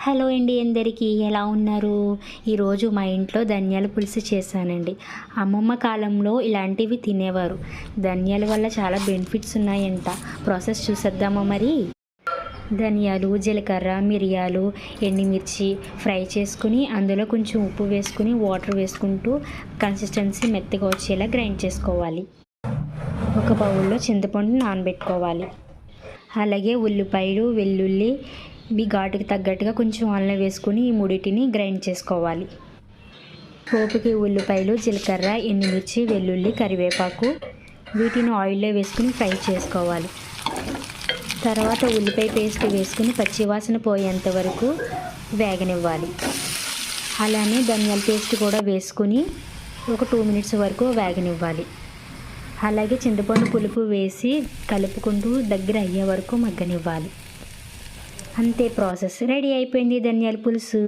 Hello అండి అందరికీ ఎలా ఉన్నారు? ఈరోజు మా ఇంట్లో ధనియాల పులుసు చేశానండి. అమ్మమ్మ కాలంలో ఇలాంటివి తినేవారు. ధనియాల వల్ల చాలా బెనిఫిట్స్ ఉన్నాయంట. ప్రాసెస్ చూసేద్దామా మరి? ధనియాలు జీలకర్ర మిరియాలు ఎండుమిర్చి ఫ్రై చేసుకుని అందులో కొంచెం ఉప్పు వేసుకుని వాటర్ వేసుకుంటూ కన్సిస్టెన్సీ మెత్తగా వచ్చేలా గ్రైండ్ చేసుకోవాలి. ఒక బౌల్లో చింతపండు నానబెట్టుకోవాలి. అలాగే ఉల్లిపాయలు వెల్లుల్లి మీ ఘాటుకి తగ్గట్టుగా కొంచెం అల్లం వేసుకుని ఈ మూడింటిని గ్రైండ్ చేసుకోవాలి. పోపుకి ఉల్లిపాయలు జీలకర్ర ఎండుమిర్చి వెల్లుల్లి కరివేపాకు వీటిని ఆయిల్లో వేసుకుని ఫ్రై చేసుకోవాలి. తర్వాత ఉల్లిపాయ పేస్ట్ వేసుకుని పచ్చివాసన పోయేంత వరకు వేగనివ్వాలి. అలానే ధనియాల పేస్ట్ కూడా వేసుకుని ఒక టూ మినిట్స్ వరకు వేగనివ్వాలి. అలాగే చింతపండు పులుపు వేసి కలుపుకుంటూ దగ్గర అయ్యే వరకు మగ్గనివ్వాలి. అంతే ప్రాసెస్. రెడీ అయిపోయింది ధనియాల పులుసు.